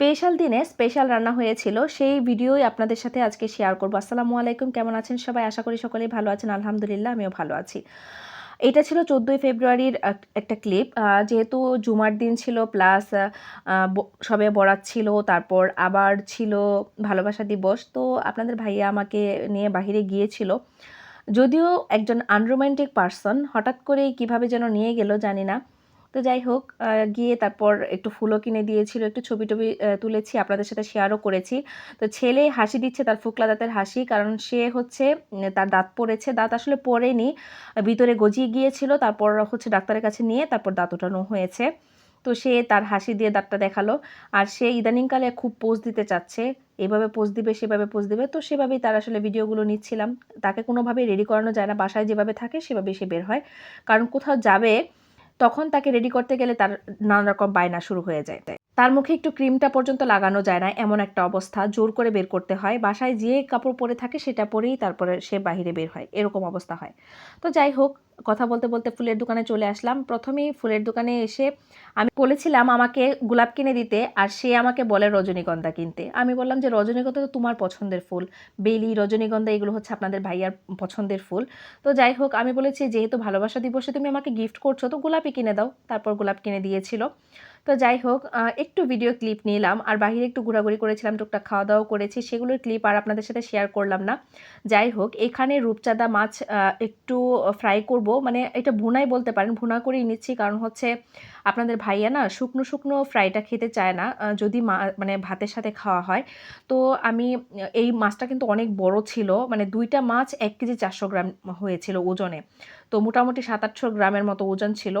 Special দিনে special রান্না হয়েছিল, সেই ভিডিওই আপনাদের সাথে আজকে শেয়ার করব। আসসালামু আলাইকুম, কেমন আছেন সবাই? আশা করি সকলেই ভালো আছেন, আলহামদুলিল্লাহ, আমিও ভালো আছি। এটা ছিল চোদ্দোই ফেব্রুয়ারির একটা ক্লিপ যেহেতু জুমার দিন ছিল প্লাস সবে বরাত ছিল, তারপর আবার ছিল ভালোবাসা দিবস, তো আপনাদের ভাইয়া আমাকে নিয়ে বাহিরে গিয়েছিল। যদিও একজন আনরোম্যান্টিক পার্সন হঠাৎ করেই কীভাবে যেন নিয়ে গেল, জানি না। তো যাই হোক গিয়ে তারপর একটু ফুলও কিনে দিয়েছিল, একটু ছবি টবি তুলেছি, আপনাদের সাথে শেয়ারও করেছি। তো ছেলে হাসি দিচ্ছে তার ফুকলা দাঁতের হাসি, কারণ সে হচ্ছে তার দাঁত পড়েছে, দাঁত আসলে পড়েনি ভিতরে গজিয়ে গিয়েছিল, তারপর হচ্ছে ডাক্তারের কাছে নিয়ে তারপর দাঁত ওঠানো হয়েছে। তো সে তার হাসি দিয়ে দাঁতটা দেখাল, আর সে ইদানিংকালে খুব পোজ দিতে চাচ্ছে, এভাবে পোজ দিবে, সেভাবে পোজ দিবে, তো সেভাবেই তার আসলে ভিডিওগুলো নিচ্ছিলাম। তাকে কোনোভাবেই রেডি করানো যায় না, বাসায় যেভাবে থাকে সেভাবে সে বের হয়। কারণ কোথাও যাবে তখন তাকে রেডি করতে গেলে তার নানা রকম বায়না শুরু হয়ে যায় তার মুখে একটু ক্রিমটা পর্যন্ত লাগানো যায় না, এমন একটা অবস্থা। জোর করে বের করতে হয়। বাসায় যে কাপড় পরে থাকে সেটা পরেই তারপরে সে বাইরে বের হয়। এরকম অবস্থা হয়। তো যাই হোক, কথা বলতে বলতে ফুলের দোকানে চলে আসলাম। প্রথমেই ফুলের দোকানে এসে আমি বলেছিলাম আমাকে গোলাপ কিনে দিতে, আর সে আমাকে বলে রজনীগন্ধা কিনতে। আমি বললাম যে, রজনীগন্ধা তো তোমার পছন্দের ফুল। বেলি, রজনীগন্ধা, এগুলো হচ্ছে আপনাদের ভাইয়ার পছন্দের ফুল। তো যাই হোক, আমি বলেছি, যেহেতু ভালোবাসা দিবসে তুমি আমাকে গিফট করছ, তো গোলাপই কিনে দাও। তারপর গোলাপ কিনে দিয়েছিল। তো যাই হোক একটু ভিডিও ক্লিপ নিলাম, আর বাহিরে একটু ঘোরাঘুরি করেছিলাম, টুকটাক খাওয়া দাওয়া করেছি, সেগুলোর ক্লিপ আর আপনাদের সাথে শেয়ার করলাম না। যাই হোক, এখানে রূপচাঁদা মাছ একটু ফ্রাই করব মানে এটা ভুনাই বলতে পারেন, ভুনা করেই নিচ্ছি, কারণ হচ্ছে আপনাদের ভাইয়া না শুকনো শুকনো ফ্রাইটা খেতে চায় না যদি মা মানে ভাতের সাথে খাওয়া হয়। তো আমি এই মাছটা কিন্তু অনেক বড় ছিল মানে দুইটা মাছ এক কেজি চারশো গ্রাম হয়েছিল ওজনে। তো মোটামুটি সাত আটশো গ্রামের মতো ওজন ছিল।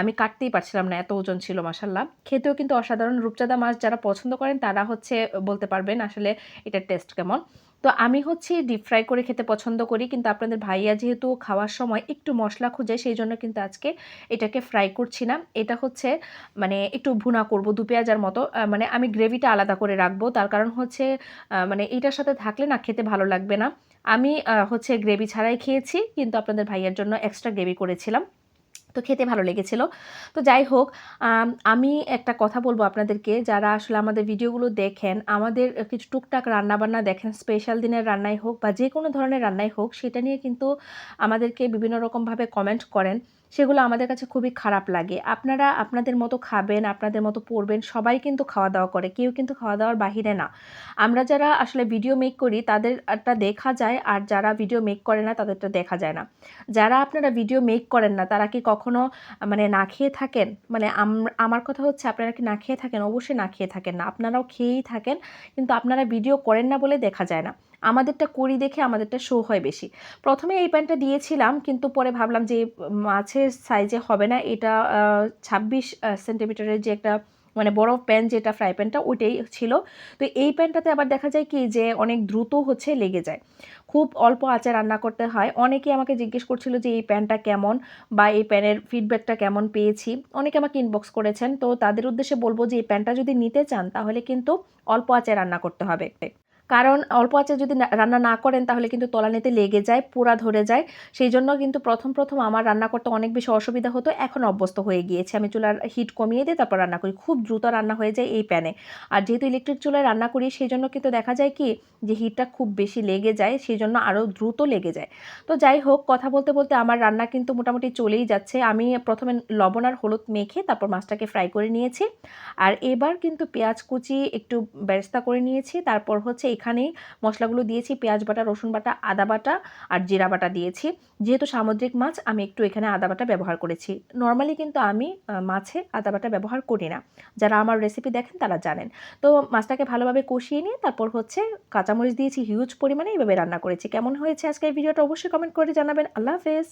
আমি কাটতেই পারছিলাম না, এত ওজন ছিল মাসাল্লাহ খেতেও কিন্তু অসাধারণ রূপচাঁদা মাছ যারা পছন্দ করেন, তারা হচ্ছে বলতে পারবেন আসলে এটার টেস্ট কেমন। তো আমি হচ্ছে ডিপ ফ্রাই করে খেতে পছন্দ করি, কিন্তু আপনাদের ভাইয়া যেহেতু খাওয়ার সময় একটু মশলা খুঁজে, সেই জন্য কিন্তু আজকে এটাকে ফ্রাই করছি না। এটা হচ্ছে মানে একটু ভুনা করব, দু পেঁয়াজার মতো। মানে আমি গ্রেভিটা আলাদা করে রাখব। তার কারণ হচ্ছে মানে এইটার সাথে থাকলে না খেতে ভালো লাগবে না। আমি হচ্ছে গ্রেভি ছাড়াই খেয়েছি, কিন্তু আপনাদের ভাইয়ার জন্য এক্সট্রা গ্রেভি করেছিলাম। তো খেতে ভালো লেগেছিল। তো যাই হোক, আমি একটা কথা বলব আপনাদেরকে। যারা আসলে আমাদের ভিডিওগুলো দেখেন, আমাদের কিছু টুকটাক রান্নাবান্না দেখেন স্পেশাল দিনের রান্নাই হোক বা যে কোনো ধরনের রান্নাই হোক, সেটা নিয়ে কিন্তু আমাদেরকে বিভিন্ন রকমভাবে কমেন্ট করেন। সেগুলো আমাদের কাছে খুবই খারাপ লাগে। আপনারা আপনাদের মতো খাবেন, আপনাদের মতো পড়বেন সবাই কিন্তু খাওয়া দাওয়া করে, কেউ কিন্তু খাওয়া দাওয়ার বাহিরে না। আমরা যারা আসলে ভিডিও মেক করি, তাদেরটা দেখা যায়, আর যারা ভিডিও মেক করে না, তাদেরটা দেখা যায় না। যারা আপনারা ভিডিও মেক করেন না, তারা কি কখনো মানে না খেয়ে থাকেন? মানে আমার কথা হচ্ছে আপনারা কি না খেয়ে থাকেন? অবশ্যই না খেয়ে থাকেন না। আপনারাও খেয়েই থাকেন, কিন্তু আপনারা ভিডিও করেন না বলে দেখা যায় না। আমাদেরটা করি দেখে আমাদেরটা শো হয় বেশি। প্রথমে এই প্যান্টটা দিয়েছিলাম, কিন্তু পরে ভাবলাম যে মাছের সাইজে হবে না। এটা ছাব্বিশ সেন্টিমিটারের যে একটা মানে বড় প্যান যেটা ফ্রাই প্যানটা ওইটাই ছিল। তো এই প্যানটাতে আবার দেখা যায় কি যে অনেক দ্রুত হচ্ছে লেগে যায়। খুব অল্প আঁচে রান্না করতে হয়। অনেকে আমাকে জিজ্ঞেস করছিল যে এই প্যানটা কেমন বা এই প্যানের ফিডব্যাকটা কেমন পেয়েছি। অনেকে আমাকে ইনবক্স করেছেন। তো তাদের উদ্দেশ্যে বলব যে এই প্যানটা যদি নিতে চান, তাহলে কিন্তু অল্প আঁচে রান্না করতে হবে। কারণ অল্প আঁচে যদি রান্না না করেন তাহলে কিন্তু তলানিতে লেগে যায়, পোড়া ধরে যায়। সেই জন্য কিন্তু প্রথম প্রথম আমার রান্না করতে অনেক বেশি অসুবিধা হতো, এখন অভ্যস্ত হয়ে গিয়েছে। আমি চুলার হিট কমিয়ে দিয়ে তারপর রান্না করি। খুব দ্রুত রান্না হয়ে যায় এই প্যানে আর যেহেতু ইলেকট্রিক চুলায় রান্না করি, সেই জন্য কিন্তু দেখা যায় কি যে হিটটা খুব বেশি লেগে যায়, সেই জন্য আরও দ্রুত লেগে যায়। তো যাই হোক, কথা বলতে বলতে আমার রান্না কিন্তু মোটামুটি চলেই যাচ্ছে। আমি প্রথমে লবণ আর হলুদ মেখে তারপর মাছটাকে ফ্রাই করে নিয়েছি। আর এবার কিন্তু পেঁয়াজ কুচি একটু বেরেস্তা করে নিয়েছি। তারপর হচ্ছে এখানেই মশলাগুলো দিয়েছি, পেঁয়াজ বাটা, রসুন বাটা, আদা বাটা আর জিরা বাটা দিয়েছি। যেহেতু সামুদ্রিক মাছ, আমি একটু এখানে আদা বাটা ব্যবহার করেছি। নর্মালি কিন্তু আমি মাছে আদা বাটা ব্যবহার করি না। যারা আমার রেসিপি দেখেন তারা জানেন। তো মাছটাকে ভালোভাবে কষিয়ে নিয়ে তারপর হচ্ছে কাঁচামরিচ দিয়েছি হিউজ পরিমাণে এইভাবে রান্না করেছি। কেমন হয়েছে আজকের ভিডিওটা অবশ্যই কমেন্ট করে জানাবেন। আল্লাহ হাফেজ।